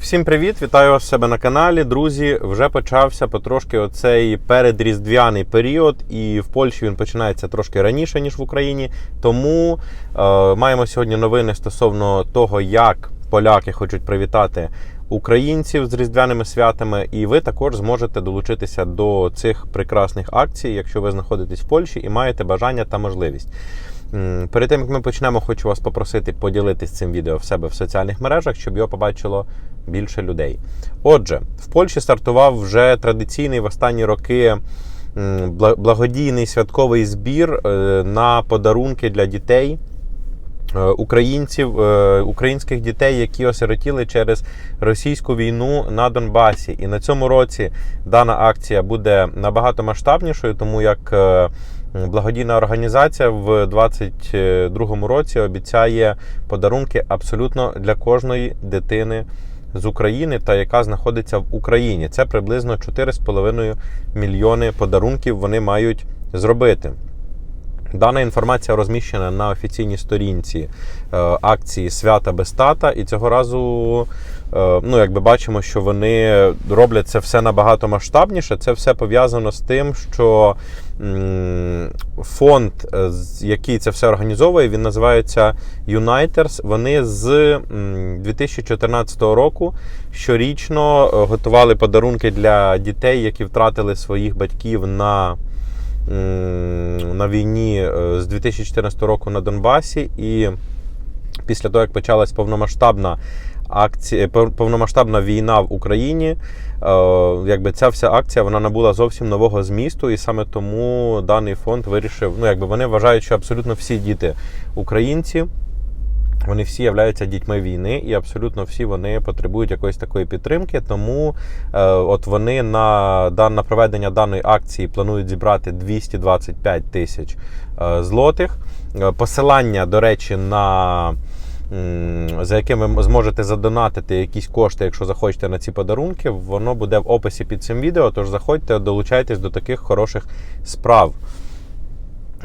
Всім привіт! Вітаю вас в себе на каналі. Друзі, вже почався потрошки оцей передріздвяний період, і в Польщі він починається трошки раніше, ніж в Україні. Тому е, маємо сьогодні новини стосовно того, як поляки хочуть привітати українців з різдвяними святами. І ви також зможете долучитися до цих прекрасних акцій, якщо ви знаходитесь в Польщі і маєте бажання та можливість. Перед тим як ми почнемо, хочу вас попросити поділитись цим відео в себе в соціальних мережах, щоб його побачило більше людей. Отже, в Польщі стартував вже традиційний в останні роки благодійний святковий збір е, на подарунки для дітей. е, Українців, е, українських дітей, які осиротіли через російську війну на Донбасі. І на цьому році дана акція буде набагато масштабнішою, тому як благодійна організація в 2022 році обіцяє подарунки абсолютно для кожної дитини з України та яка знаходиться в Україні. Це приблизно 4,5 мільйони подарунків вони мають зробити. Дана інформація розміщена на офіційній сторінці е, акції Свята без тата, і цього разу, ну якби бачимо, що вони роблять це все набагато масштабніше. Це все пов'язано з тим, що фонд, е, який це все організовує, він називається Uniters. Вони з 2014 року щорічно е, готували подарунки для дітей, які втратили своїх батьків на на війні е, з 2014 року на Донбасі, і після того, як почалась повномасштабна акція, повномасштабна війна в Україні, е, якби ця вся акція вона набула зовсім нового змісту, і саме тому даний фонд вирішив. Ну, якби вони вважають, що абсолютно всі діти українці. Вони всі являються дітьми війни, і абсолютно всі вони потребують якоїсь такої підтримки. Тому е, от вони на, на проведення даної акції планують зібрати 225 тисяч е, злотих. Е, Посилання, до речі, на за яким ви зможете задонатити якісь кошти, якщо захочете на ці подарунки, воно буде в описі під цим відео. Тож заходьте, долучайтесь до таких хороших справ.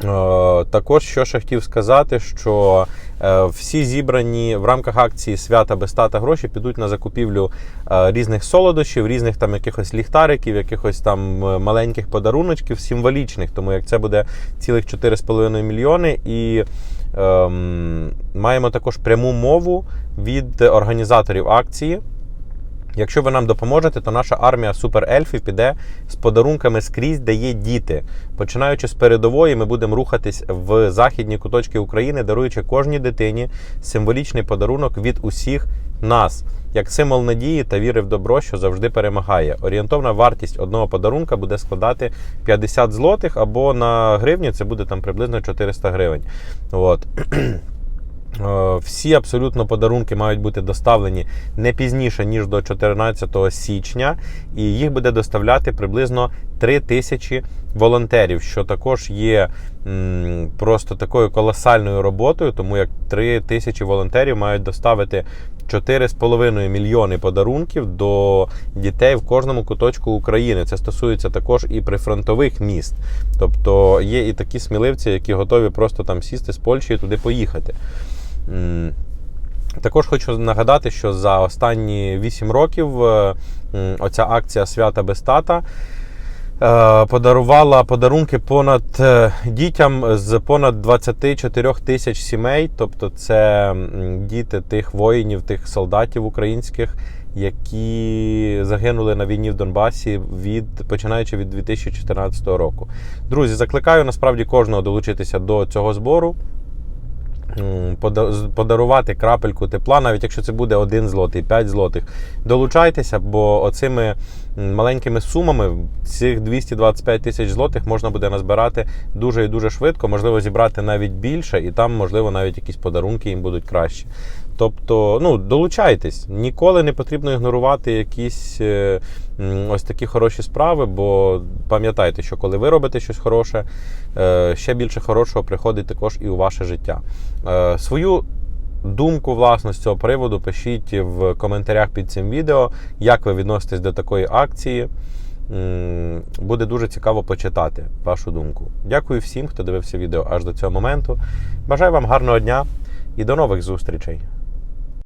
Е, Також що ще хотів сказати, що е, всі зібрані в рамках акції свята без тата гроші підуть на закупівлю е, різних солодощів, різних там якихось ліхтариків, якихось там маленьких подаруночків, символічних, тому як це буде цілих 4,5 мільйони. І ем, маємо також пряму мову від організаторів акції. Якщо ви нам допоможете, то наша армія суперельфів піде з подарунками скрізь, де є діти. Починаючи з передової, ми будемо рухатись в західні куточки України, даруючи кожній дитині символічний подарунок від усіх нас, як символ надії та віри в добро, що завжди перемагає. Орієнтовна вартість одного подарунка буде складати 50 злотих або на гривні це буде там приблизно 400 гривень. От. Е, Всі абсолютно подарунки мають бути доставлені не пізніше, ніж до 14 січня, і їх буде доставляти приблизно 3 тисячі волонтерів, що також є просто такою колосальною роботою, тому як 3 тисячі волонтерів мають доставити 4,5 мільйони подарунків до дітей в кожному куточку України. Це стосується також і прифронтових міст. Тобто є і такі сміливці, які готові просто там сісти з Польщі і туди поїхати. Також хочу нагадати, що за останні 8 років е, оця акція Свята без тата е, подарувала подарунки понад е, дітям з понад 24 тисяч сімей. Тобто, це діти тих воїнів, тих солдатів українських, які загинули на війні в Донбасі від починаючи від 2014 року. Друзі, закликаю насправді кожного долучитися до цього збору. Подарувати крапельку тепла, навіть якщо це буде 1 злотий, 5 злотих. Долучайтеся, бо оцими маленькими сумами цих 225 тисяч злотих можна буде назбирати дуже і дуже швидко, можливо, зібрати навіть більше, і там, можливо, навіть якісь подарунки їм будуть кращі. Тобто, ну, долучайтесь. Ніколи не потрібно ігнорувати якісь е, ось такі хороші справи, бо пам'ятайте, що коли ви робите щось хороше, е, ще більше хорошого приходить також і у ваше життя. Е, Свою думку власне з цього приводу пишіть в коментарях під цим відео, як ви відноситесь до такої акції. Буде дуже цікаво почитати вашу думку. Дякую всім, хто дивився відео аж до цього моменту. Бажаю вам гарного дня і до нових зустрічей!